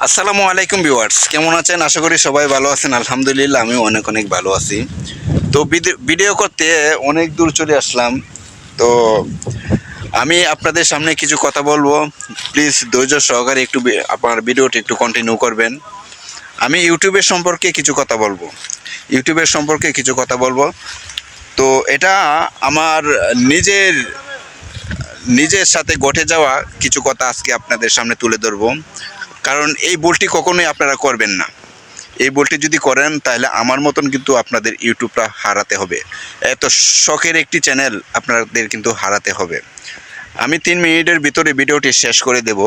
আসসালামু আলাইকুম ভিউয়ার্স, কেমন আছেন? আশা করি সবাই ভালো আছেন। আলহামদুলিল্লাহ আমি অনেক অনেক ভালো আছি। তো ভিডি- ভিডিও করতে অনেক দূর চলে আসলাম। তো আমি আপনাদের সামনে কিছু কথা বলব। প্লিজ ধৈর্য সহকারে একটু আপনার ভিডিওটি একটু কন্টিনিউ করবেন। আমি ইউটিউবের সম্পর্কে কিছু কথা বলব। ইউটিউবের সম্পর্কে কিছু কথা বলব। তো এটা আমার নিজের নিজের সাথে ঘটে যাওয়া কিছু কথা আজকে আপনাদের সামনে তুলে ধরবো। কারণ এই ভুলটি কখনোই আপনারা করবেন না। এই ভুলটি যদি করেন, তাহলে আমার মতন কিন্তু আপনাদের ইউটিউবটা হারাতে হবে। এত শখের একটি চ্যানেল আপনাদের কিন্তু হারাতে হবে। আমি তিন মিনিটের ভিতরে ভিডিওটি শেষ করে দেব।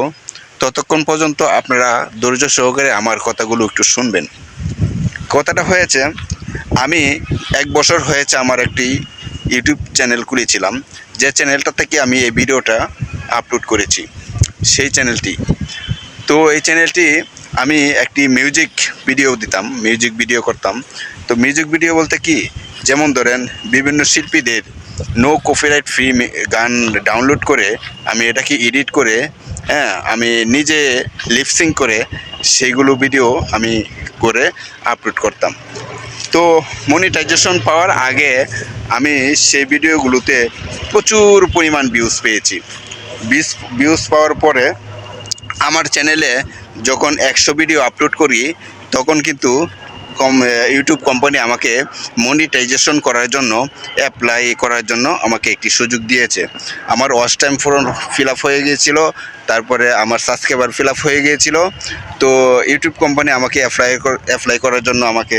ততক্ষণ পর্যন্ত আপনারা ধৈর্য সহকারে আমার কথাগুলো একটু শুনবেন। কথাটা হয়েছে, আমি এক বছর হয়েছে আমার একটি ইউটিউব চ্যানেল খুলেছিলাম। যে চ্যানেলটা থেকে আমি এই ভিডিওটা আপলোড করেছি, সেই চ্যানেলটি। তো এই চ্যানেলটি আমি একটি মিউজিক ভিডিও দিতাম মিউজিক ভিডিও করতাম। তো মিউজিক ভিডিও বলতে কি? যেমন ধরেন, বিভিন্ন শিল্পীদের নো কপিরাইট ফ্রি গান ডাউনলোড করে আমি এটাকে এডিট করে হ্যাঁ আমি নিজে লিপসিং করে সেইগুলো ভিডিও আমি করে আপলোড করতাম। তো মনিটাইজেশন পাওয়ার আগে আমি সেই ভিডিওগুলোতে প্রচুর পরিমাণ ভিউজ পেয়েছি। ভিউজ ভিউজ পাওয়ার পরে আমার চ্যানেলে যখন একশো ভিডিও আপলোড করি, তখন কিন্তু কম ইউটিউব কোম্পানি আমাকে মনিটাইজেশন করার জন্য অ্যাপ্লাই করার জন্য আমাকে একটি সুযোগ দিয়েছে। আমার ওয়াচ টাইম ফোন ফিল আপ হয়ে গিয়েছিল, তারপরে আমার সাবস্ক্রাইবার ফিল আপ হয়ে গিয়েছিল। তো ইউটিউব কোম্পানি আমাকে অ্যাপ্লাই অ্যাপ্লাই করার জন্য আমাকে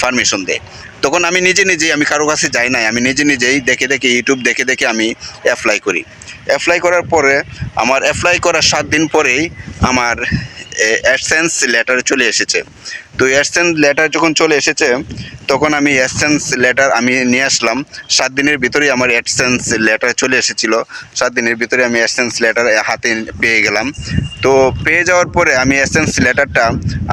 পারমিশন দেয়। তখন আমি নিজে নিজেই, আমি কারও কাছে যাই নাই, আমি নিজে নিজেই দেখে দেখে ইউটিউব দেখে দেখে আমি অ্যাপ্লাই করি। অ্যাপ্লাই করার পরে, আমার অ্যাপ্লাই করার সাত দিন পরেই আমার অ্যাডসেন্স লেটার চলে এসেছে। তো অ্যাডসেন্স লেটার যখন চলে এসেছে, তখন আমি অ্যাডসেন্স লেটার আমি নিয়ে আসলাম। সাত দিনের ভিতরেই আমার অ্যাডসেন্স লেটার চলে এসেছিল। সাত দিনের ভিতরে আমি অ্যাডসেন্স লেটার হাতে পেয়ে গেলাম। তো পেয়ে যাওয়ার পরে আমি অ্যাডসেন্স লেটারটা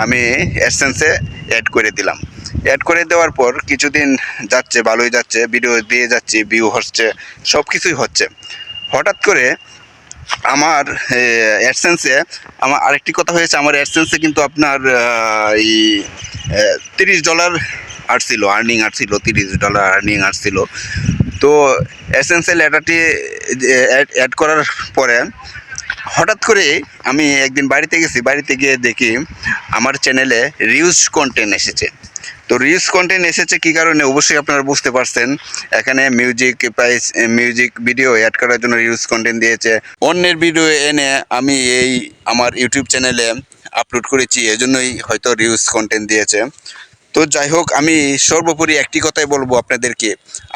আমি অ্যাডসেন্সে অ্যাড করে দিলাম। অ্যাড করে দেওয়ার পর কিছুদিন যাচ্ছে, ভালোই যাচ্ছে ভিডিও দিয়ে যাচ্ছি ভিউ হচ্ছে সব কিছুই হচ্ছে। হঠাৎ করে আমার অ্যাডসেন্সে আমার আরেকটি কথা হয়েছে। আমার অ্যাডসেন্সে কিন্তু আপনার এই তিরিশ ডলার আসছিল আর্নিং আসছিল, তিরিশ ডলার আর্নিং আসছিল। তো অ্যাডসেন্সে লেটারটি অ্যাড করার পরে হঠাৎ করে আমি একদিন বাড়িতে গেছি, বাড়িতে গিয়ে দেখি আমার চ্যানেলে রিউজ কন্টেন্ট এসেছে। তো রিলস কন্টেন্ট এসেছে কী কারণে? অবশ্যই আপনারা বুঝতে পারছেন। এখানে music price music video add করার জন্য রিলস কন্টেন্ট দিয়েছে। অন্যের ভিডিও এনে আমি এই আমার ইউটিউব চ্যানেলে আপলোড করেছি, এজন্যই হয়তো রিলস কন্টেন্ট দিয়েছে। তো যাই হোক, আমি সর্বোপরি একটি কথাই বলব আপনাদেরকে।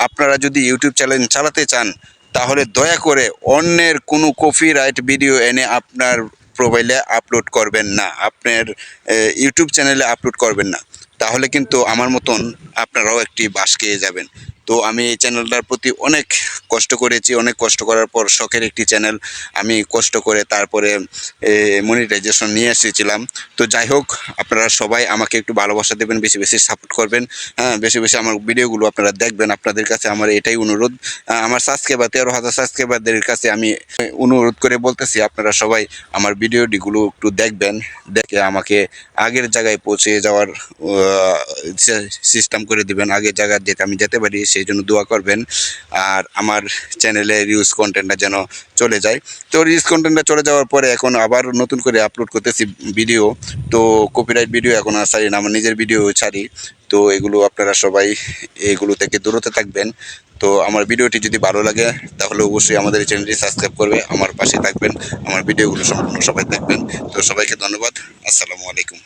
আপনারা যদি ইউটিউব চ্যানেল চালাতে চান, তাহলে দয়া করে অন্যের কোনো কপিরাইট ভিডিও এনে আপনার প্রোফাইলে আপলোড করবেন না, আপনার ইউটিউব চ্যানেলে আপলোড করবেন না, তাহলে কিন্তু আমার মতন আপনারাও একটি বাস খেয়ে যাবেন। তো আমি এই চ্যানেলটার প্রতি অনেক কষ্ট করেছি, অনেক কষ্ট করার পর শখের একটি চ্যানেল আমি কষ্ট করে তারপরে মনিটাইজেশন নিয়ে এসেছিলাম। তো যাই হোক, আপনারা সবাই আমাকে একটু ভালোবাসা দেবেন, বেশি বেশি সাপোর্ট করবেন। হ্যাঁ বেশি বেশি আমার ভিডিওগুলো আপনারা দেখবেন। আপনাদের কাছে আমার এটাই অনুরোধ। আমার সাবস্ক্রাইবার তেরো হাজার সাবস্ক্রাইবারদের কাছে আমি অনুরোধ করে বলতেছি, আপনারা সবাই আমার ভিডিওটিগুলো একটু দেখবেন। দেখে আমাকে আগের জায়গায় পৌঁছে যাওয়ার সিস্টেম করে দিবেন। আগের জায়গায় যেতে, আমি যেতে পারি সেই জন্য দোয়া করবেন। আর আমার চ্যানেলে রিউজ কন্টেন্টটা যেন চলে যায়। তো রিউজ কন্টেন্টটা চলে যাওয়ার পরে এখন আবার নতুন করে আপলোড করতেছি ভিডিও তো কপিরাইট ভিডিও এখন আর ছাড়ি না, আমার নিজের ভিডিও ছাড়ি। তো এগুলো আপনারা সবাই এগুলো থেকে দূরতে থাকবেন। তো আমার ভিডিওটি যদি ভালো লাগে, তাহলে অবশ্যই আমাদের এই চ্যানেলটি সাবস্ক্রাইব করবে, আমার পাশে থাকবেন, আমার ভিডিওগুলো সম্পূর্ণ সবাই দেখবেন। তো সবাইকে ধন্যবাদ, আসসালামু আলাইকুম।